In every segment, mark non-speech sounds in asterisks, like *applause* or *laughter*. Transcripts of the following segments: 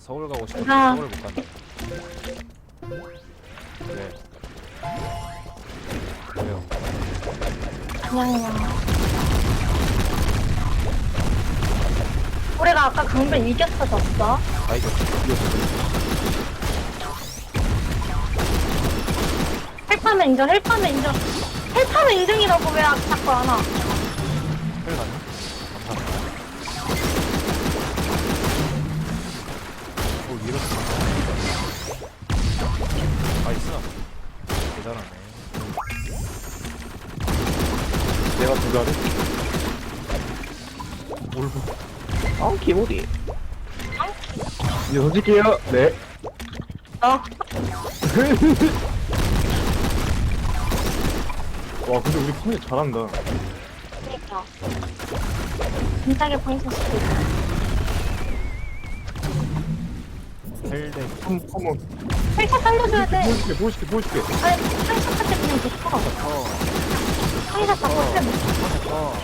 서울 가고 싶은데 아. 서울 못 간다. 네. 왜요? 그냥요. 우리가 아까 강변 이겼어, 졌어? 아 이거 헬파면 인정, 헬파면 인정. 헬파면 인정이라고 왜 자꾸 안 와? 대단하네. 내가 부자를? 올부. 아, 기모디. 이제 솔직해요. 네. 어? 와, 근데 우리 판이 잘한다. 그니까. 진작에 방송 시키고. 헬대. 한, 한번. 헬차 살려줘야 돼. 보여줄게, 보여줄게, 보여줄게. 아니, 헬차 할때 그냥. 어. 헬차 잡고 때 놓쳐. 어.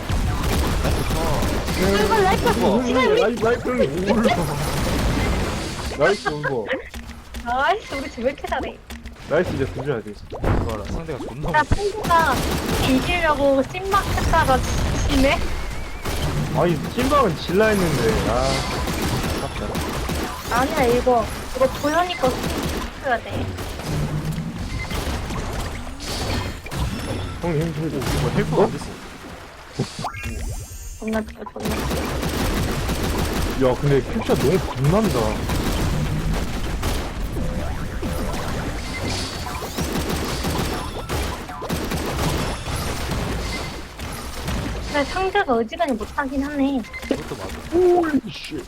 나이스 어. 이거 라이프, 지금 우리, 라이브, 라이브, 올라. 나이스, 이거. 아이씨, 우리 지금 왜 이렇게 잘해? 나이스, 이제 돼. 그거라 상대가 존나 나 친구가 이기려고 찐막 했다가 지네? 아니, 찐방은 질라 했는데, 아. 아니야, 이거, 이거 도현이 거 해야 돼. 형님 힘들고. 뭐 헬프가 안 됐어. 존나 좋아, 존나. 야, 근데 캡샷 너무 겁난다. 근데 상대가 어지간히 못하긴 하네. 그것도 맞아. 오이씨.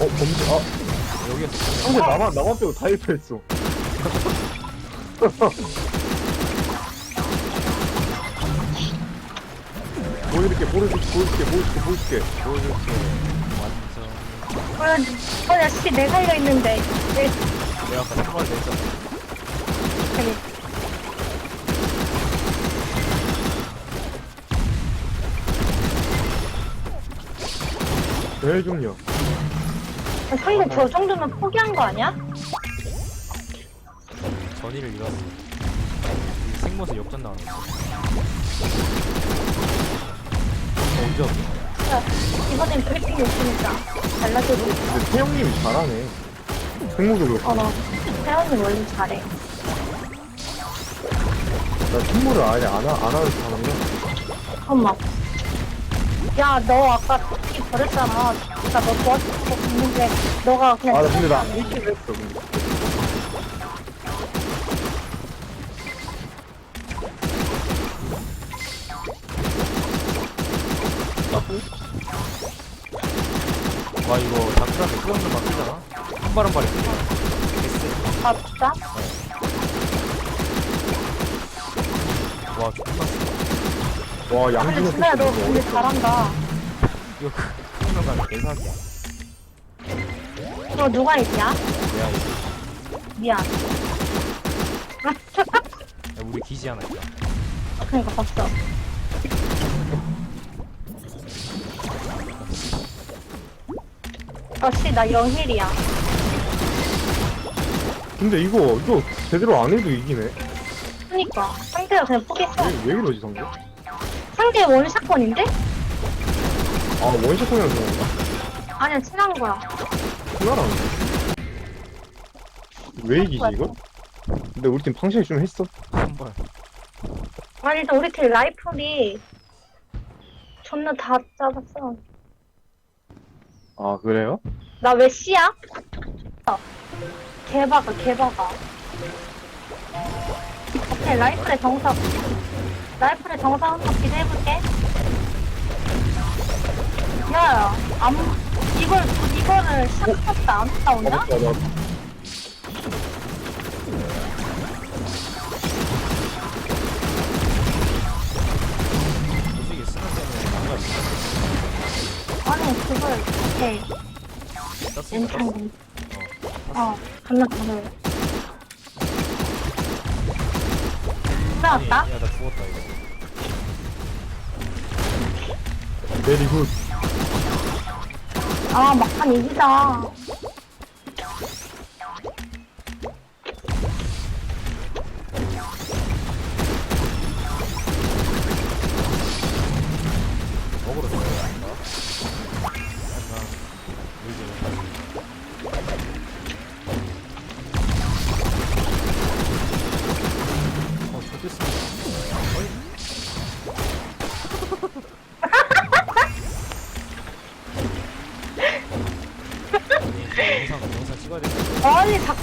어, 범죄, 아. 여기에서 근데 나만, 나만 빼고 다 일패했어. 보여줄게, 보여줄게, 보여줄게, 보여줄게, 보여줄게. 보여줄게. 완전. 어, 야, 씨, 내가 이거 있는데. 왜, 내가 아까 정말 냈잖아. 저기, 제일 중요. 상대 저 정도면 포기한 거 아니야? 전의를 잃었어. 이 생모습 역전 나왔어. 언제? 야, 이번엔 브리핑이 없으니까. 달라져도 있어. 근데 태영님이 잘하네. 생모도 그렇고. 어, 나, 태연이 원래 잘해. 나 승모를 아예 안, 하, 안 하는 사람이야. 잠깐만. 야, 너 아까 토끼 버렸잖아. 그니까 너 도와주는 거 봤는데, 너가 그냥. 아, 나 근데 나 때렸잖아. 1킬 했어, 근데. 와 이거 다크라스 수영도 막 뜨잖아. 한 발 한 발이 뜨잖아. 아, 진짜? 와 존나 세. 와, 근데 양준호 진짜야, 너 근데 잘한다. 이거 그 수영가면 개사기야. 너 누가 있냐? 뭐야 이거. 미안. 야, 우리 기지 하나 있다. 아, 그니까 봤어. 어, 씨, 나 영일이야. 근데 이거, 이거 제대로 안 해도 이기네. 그니까. 상대가 그냥 포기했어. 왜, 왜 이러지, 상대? 상대 원샷건인데? 아, 원샷 공이랑 그런가? 아니야, 친한 거야. 큰일나네. 왜 이기지, 이거? 근데 우리 팀 방심이 좀 했어. 한 발. 아니, 일단 우리 팀 라이플이 존나 다 짜봤어. 아, 그래요? 나 왜? 어. 개박아, 개박아. 오케이, 라이플의 정석. 라이플의 정석 한번 기대해볼게. 야, 안, 이걸, 이거를 시작했다 안 아, 나오냐? 맞다, 나. 솔직히 스나 때문에 망가지. 아니, 그걸, 오케이. 떴어. 연창. 어. 어, 겁나 잘해. 싸웠다? 야나 죽었다 이거 메리 굿 아, 막판 이기자.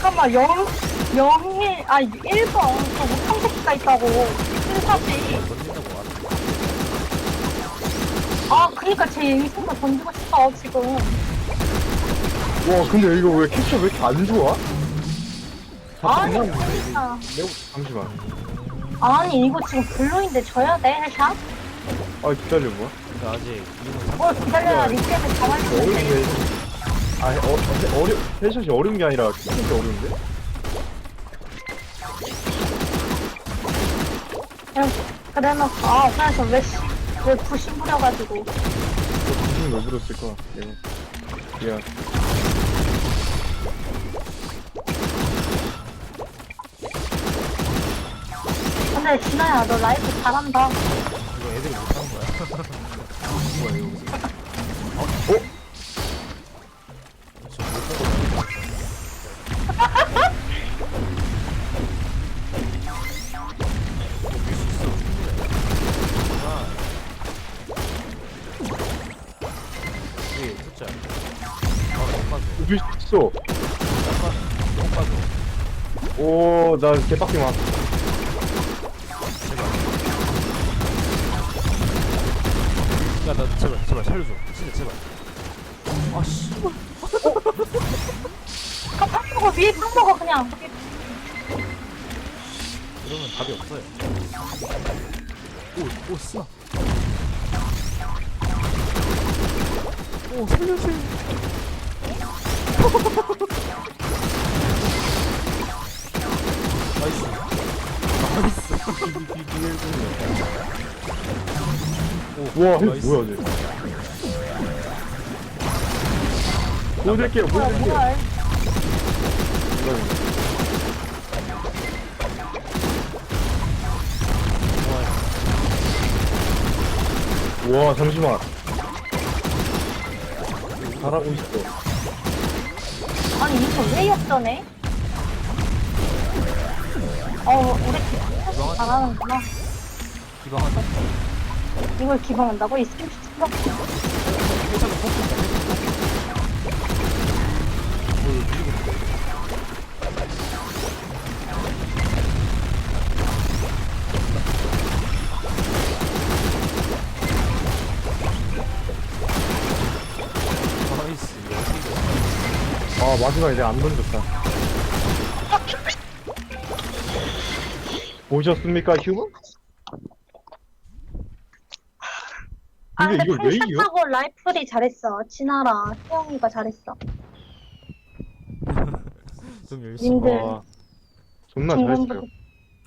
잠깐만 영 영일 아 1번 저 못한 새끼가 있다고 1사지 던진다고 안아 그니까 제 인생도 던지고 싶어 지금 와, 근데 이거 왜 캡처 왜 이렇게 안 좋아? 아니 잠깐만. 그니까 매우, 잠시만. 아니 이거 지금 블루인데 져야 돼 헬샷? 아, 기다려봐. 근데 아직 뭘 기다려야 리셋을 잡아주는데. 아, 어, 어, 어려, 헤드샷이 어려운 게 아니라 진짜 어려운데? 그냥 그래놓고 아 그래서 왜왜 부심 부려가지고 저 정신 왜 부렸을 거야, 이거. 미안. 근데 진아야 너 라이브 잘한다 이거 애들이 못하는 거야. *laughs* 뭐야 이거 이길 수 있어. 못 봐줘. 오, 나 개빡기 막. 제발. 야, 나 제발, 제발 살려줘. 진짜 제발. 아, 씨. 그럼 팍 먹어 위에 팍 먹어 그냥 이러면 답이 없어요. 오, 오, 쓰나. 오, 살려주세요. 와, 나이스. 뭐야, 쟤. 보여드릴게요, 보여드릴게요. 뭐야 우와, 잠시만. 잘하고 있어. 아니 이거 왜 역전해? 어 우리 팀 잘하는구나 기방하자. 이걸 기방한다고? 이 이거 누구 나이스. 아, 마지막에 내가 안 던졌다. 보셨습니까, 휴먼? 아 근데 근데 이걸 왜 이겨? 풀샷하고 라이플이 잘했어 진아랑 태영이가 잘했어 *laughs* 좀 열심히. 님들 와, 존나 중간부터 잘했어요.